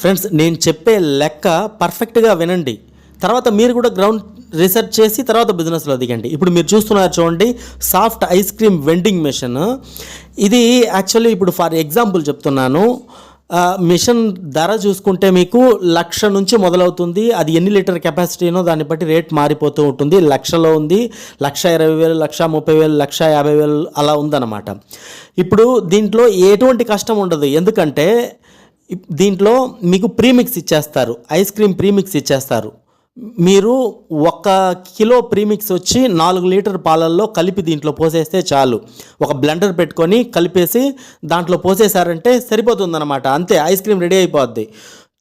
Friends నేను చెప్పే లెక్క పర్ఫెక్ట్గా వినండి. తర్వాత మీరు కూడా గ్రౌండ్ రీసెర్చ్ చేసి తర్వాత బిజినెస్లో దిగండి. ఇప్పుడు మీరు చూస్తున్నారు చూడండి soft ice cream vending machine ఇది యాక్చువల్లీ ఇప్పుడు ఫర్ ఎగ్జాంపుల్ చెప్తున్నాను. మిషన్ ధర చూసుకుంటే మీకు లక్ష నుంచి మొదలవుతుంది. అది ఎన్ని లీటర్ కెపాసిటీనో దాన్ని బట్టి రేట్ మారిపోతూ ఉంటుంది. లక్షలో ఉంది. లక్ష ఇరవై వేలు లక్ష ముప్పై వేలు లక్ష యాభై వేలు అలా ఉందన్నమాట. ఇప్పుడు దీంట్లో ఎటువంటి కష్టం ఉండదు. ఎందుకంటే దీంట్లో మీకు ప్రీమిక్స్ ఇచ్చేస్తారు. ఐస్ క్రీమ్ ప్రీమిక్స్ ఇచ్చేస్తారు. మీరు ఒక కిలో ప్రీమిక్స్ వచ్చి నాలుగు లీటర్ పాలల్లో కలిపి దీంట్లో పోసేస్తే చాలు. ఒక బ్లెండర్ పెట్టుకొని కలిపేసి దాంట్లో పోసేసారంటే సరిపోతుందన్నమాట. అంతే ఐస్ క్రీమ్ రెడీ అయిపోద్ది.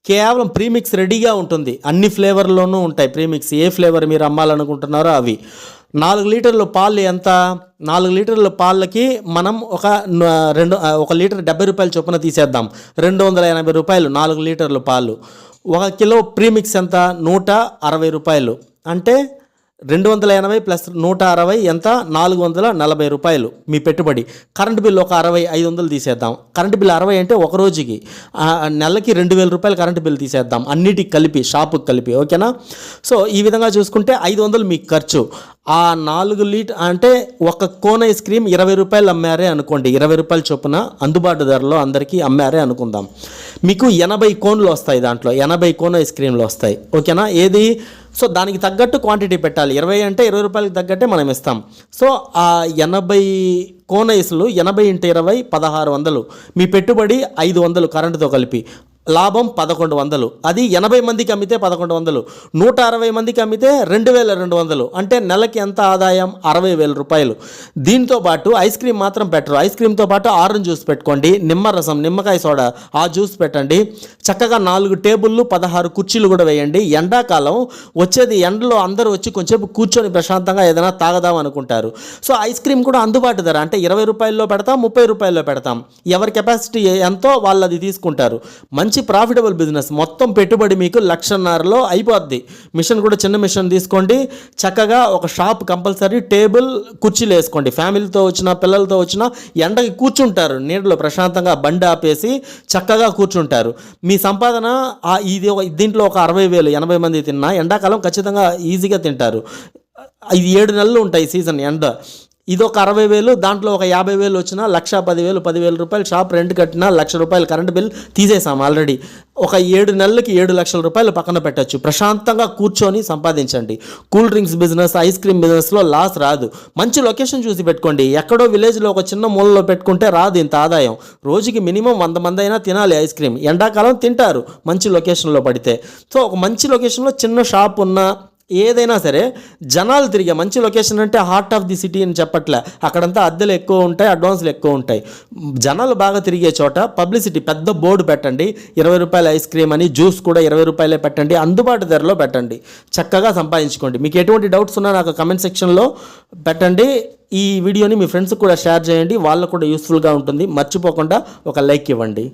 కేవలం ప్రీమిక్స్ రెడీగా ఉంటుంది. అన్ని ఫ్లేవర్లోనూ ఉంటాయి ప్రీమిక్స్. ఏ ఫ్లేవర్ మీరు అమ్మాలనుకుంటున్నారో అవి. నాలుగు లీటర్ల పాలు ఎంత? నాలుగు లీటర్ల పాలకి మనం ఒక రెండు ఒక లీటర్ డెబ్బై రూపాయలు చొప్పున తీసేద్దాం. రెండు వందల ఎనభై రూపాయలు నాలుగు లీటర్ల పాలు. ఒక కిలో ప్రీమిక్స్ ఎంత? నూట అరవై రూపాయలు. అంటే రెండు వందల ఎనభై ప్లస్ నూట అరవై ఎంత? నాలుగు వందల నలభై రూపాయలు. మీ పెట్టుబడి. కరెంటు బిల్ ఒక అరవై ఐదు వందలు తీసేద్దాం. కరెంటు బిల్ అరవై అంటే ఒక రోజుకి నెలకి రెండు వేల రూపాయలు కరెంటు బిల్ తీసేద్దాం. అన్నిటికి కలిపి షాపుకి కలిపి ఓకేనా? సో ఈ విధంగా చూసుకుంటే ఐదు వందలు మీకు ఖర్చు. ఆ నాలుగు లీటర్ అంటే ఒక కోన్ ఐస్ క్రీమ్ ఇరవై రూపాయలు అమ్మారే అనుకోండి. ఇరవై రూపాయల చొప్పున అందుబాటు ధరలో అందరికీ అమ్మారే అనుకుందాం. మీకు ఎనభై కోన్లు వస్తాయి దాంట్లో. ఎనభై కోన్ ఐస్ క్రీమ్లు వస్తాయి. ఓకేనా? ఏది? సో దానికి తగ్గట్టు క్వాంటిటీ పెట్టాలి. ఇరవై అంటే ఇరవై రూపాయలకి తగ్గట్టే మనం ఇస్తాం. సో ఆ ఎనభై కోనైసులు ఎనభై ఇంటూ ఇరవై పదహారు వందలు. మీ పెట్టుబడి ఐదు వందలు కరెంటుతో కలిపి. లాభం పదకొండు వందలు. అది ఎనభై మందికి అమ్మితే పదకొండు వందలు. నూట అరవై మందికి అమ్మితే రెండు వేల రెండు వందలు. అంటే నెలకి ఎంత ఆదాయం? అరవై వేల రూపాయలు. దీంతో పాటు ఐస్ క్రీమ్ మాత్రం పెట్టరు. ఐస్ క్రీమ్తో పాటు ఆరెంజ్ జ్యూస్ పెట్టుకోండి. నిమ్మరసం నిమ్మకాయ సోడా ఆ జ్యూస్ పెట్టండి. చక్కగా నాలుగు టేబుల్లు పదహారు కుర్చీలు కూడా వేయండి. ఎండాకాలం వచ్చేది ఎండలో అందరూ వచ్చి కొంచెం కూర్చొని ప్రశాంతంగా ఏదైనా తాగదాం అనుకుంటారు. సో ఐస్ క్రీమ్ కూడా అందుబాటు ధర. అంటే ఇరవై రూపాయల్లో పెడతాం ముప్పై రూపాయల్లో పెడతాం. ఎవరి కెపాసిటీ ఎంతో వాళ్ళు అది తీసుకుంటారు. మంచి ప్రాఫిటబుల్ బిజినెస్ మొత్తం పెట్టుబడి మీకు లక్షన్నరలో అయిపోద్ది. మిషన్ కూడా చిన్న మిషన్ తీసుకోండి. చక్కగా ఒక షాప్ కంపల్సరీ టేబుల్ కుర్చీలు వేసుకోండి. ఫ్యామిలీతో వచ్చిన పిల్లలతో వచ్చిన ఎండకి కూర్చుంటారు. నీడలో ప్రశాంతంగా బండి ఆపేసి చక్కగా కూర్చుంటారు. మీ సంపాదన ఇది ఒక- దీంట్లో ఒక అరవై వేలు ఎనభై మంది తిన్నా ఎండాకాలం ఖచ్చితంగా ఈజీగా తింటారు. ఇది ఏడు నెలలు ఉంటాయి సీజన్ ఎండ. ఇది ఒక అరవై వేలు దాంట్లో ఒక యాభై వేలు వచ్చినా లక్ష పదివేలు పదివేల రూపాయలు షాప్ రెంట్ కట్టినా లక్ష రూపాయలు కరెంట్ బిల్ తీసేసాం ఆల్రెడీ. ఒక ఏడు నెలలకి ఏడు లక్షల రూపాయలు పక్కన పెట్టచ్చు. ప్రశాంతంగా కూర్చొని సంపాదించండి. Cool drinks business ice cream బిజినెస్లో లాస్ రాదు. మంచి లొకేషన్ చూసి పెట్టుకోండి. ఎక్కడో విలేజ్లో ఒక చిన్న మూలలో పెట్టుకుంటే రాదు ఇంత ఆదాయం. రోజుకి మినిమం వంద మంది అయినా తినాలి ఐస్ క్రీమ్. ఎండాకాలం తింటారు మంచి లొకేషన్లో పడితే. సో ఒక మంచి లొకేషన్లో చిన్న షాప్ ఉన్న ఏదైనా సరే జనాలు తిరిగే మంచి లొకేషన్ అంటే హార్ట్ ఆఫ్ ది సిటీ అని చెప్పట్లే. అక్కడంతా అద్దెలు ఎక్కువ ఉంటాయి అడ్వాన్స్లు ఎక్కువ ఉంటాయి. జనాలు బాగా తిరిగే చోట పబ్లిసిటీ పెద్ద బోర్డు పెట్టండి. ఇరవై రూపాయల ఐస్ క్రీమ్ అని జ్యూస్ కూడా ఇరవై రూపాయలే పెట్టండి. అందుబాటు ధరలో పెట్టండి. చక్కగా సంపాదించుకోండి. మీకు ఎటువంటి డౌట్స్ ఉన్నా నాకు కమెంట్ సెక్షన్లో పెట్టండి. ఈ వీడియోని మీ ఫ్రెండ్స్కి కూడా షేర్ చేయండి. వాళ్ళకు కూడా యూస్ఫుల్గా ఉంటుంది. మర్చిపోకుండా ఒక లైక్ ఇవ్వండి.